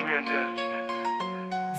śmiertelnie.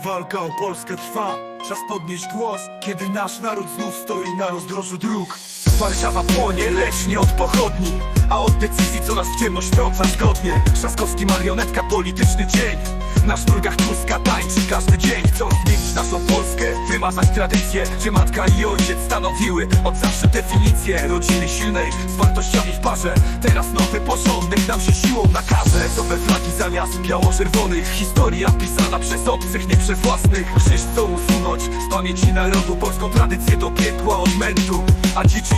Walka o Polskę trwa, czas podnieść głos Kiedy nasz naród znów stoi na rozdrożu dróg. Warszawa płonie, lecz nie od pochodni A od decyzji, co nas w ciemność wtrąca zgodnie. Trzaskowski marionetka, polityczny dzień Na sznurkach Tuska tańczy. Każdy dzień Chcą zmienić naszą Polskę, wymazać tradycję Gdzie matka i ojciec stanowiły od zawsze definicję Rodziny silnej, z wartościami w parze. Teraz nowy porządek nam się siłą nakaże. Co we flagi zamiast biało-czerwonych Historia pisana przez obcych, nie przez własnych. Krzyż chcą usunąć z pamięci narodu Polską tradycję do piekła odmętu A dzieci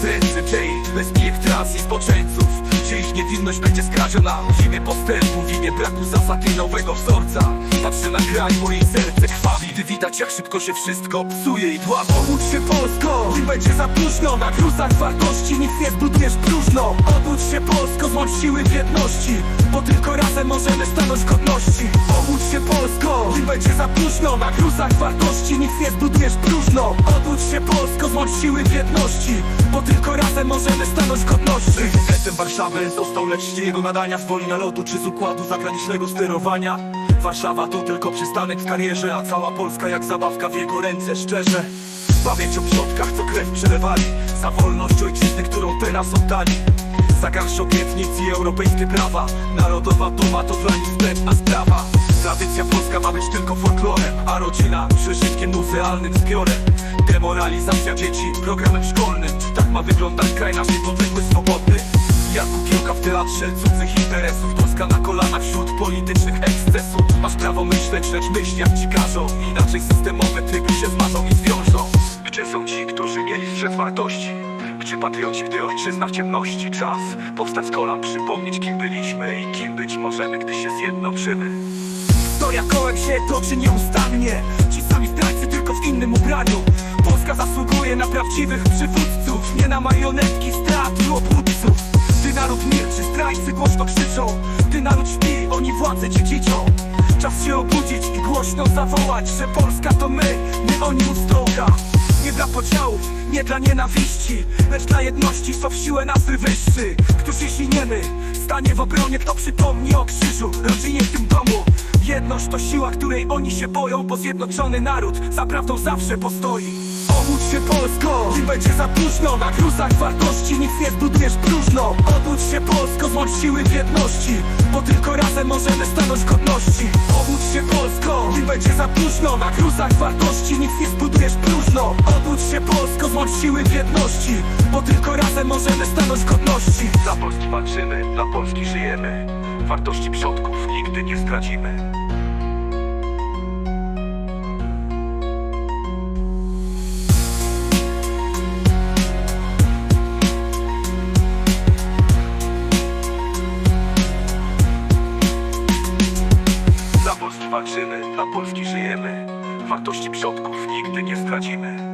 w ręce tej Bez bieg trans i spoczęców. Gdzie ich niewinność będzie skradziona W imię postępu, w imię braku zasad i nowego wzorca. Patrzę na kraj, moje serce krwawi. Gdy widać jak szybko się wszystko psuje i dławi Obudź się Polsko, nim będzie za późno. Na gruzach wartości nic nie zbudujesz próżno. Obudź się Polsko, złącz siły w jedności. Bo tylko razem możemy stanąć godności. Obudź się Polsko, nim będzie za późno. Na gruzach wartości nic nie zbudujesz próżno. Obudź się Polsko, złącz siły w jedności. Bo tylko razem możemy stanąć godności. Prezydentem Warszawy został lecz nie jego nadania. Z woli nalotu czy z układu zagranicznego sterowania Warszawa to tylko przystanek w karierze A cała Polska jak zabawka w jego ręce szczerze. Pamięć o przodkach, co krew przelewali Za wolność ojczyzny, którą teraz oddali. Za garść obietnic i europejskie prawa Narodowa duma to dla nich względna sprawa. Tradycja polska ma być tylko folklorem A rodzina przeżytkiem muzealnym zbiorem. Demoralizacja dzieci programem szkolnym tak ma wyglądać kraj nasz niepodległy, swobodny? Jak kukiełka w teatrze cudzych interesów Polska na kolanach wśród prawo myśleć, myśl jak ci każą Inaczej systemowe typy się zmarzą i zwiążą. Gdzie są ci, którzy mieli strzec wartości? Gdzie patrioci, gdy ojczyzna w ciemności? Czas powstać z kolan, przypomnieć kim byliśmy I kim być możemy, gdy się zjednoczymy. Historia kołem się toczy nieustannie. Ci sami zdrajcy tylko w innym ubraniu. Polska zasługuje na prawdziwych przywódców. Nie na marionetki strat i obudców Gdy naród milczy, zdrajcy głośno krzyczą. Gdy naród śpi, oni władzę dziedziczą Czas się obudzić i głośno zawołać Że Polska to my, nie oni u stołka nie dla podziałów, nie dla nienawiści Lecz dla jedności, co w siłę nas wywyższy. Któż jeśli nie my, stanie w obronie Kto przypomni o krzyżu, rodzinie w tym domu. Jedność to siła, której oni się boją Bo zjednoczony naród za prawdą zawsze postoi Obudź się Polsko, nim będzie za późno. Na gruzach wartości nic nie zbudujesz próżno. Obudź się Polsko, złącz siły w jedności. Bo tylko razem możemy stanąć godności. Obudź się Polsko, nim będzie za późno. Na gruzach wartości nic nie zbudujesz próżno. Obudź się Polsko, złącz siły w jedności. Bo tylko razem możemy stanąć godności. Dla Polski walczymy, dla Polski żyjemy. Wartości przodków nigdy nie zdradzimy Wartości przodków nigdy nie zdradzimy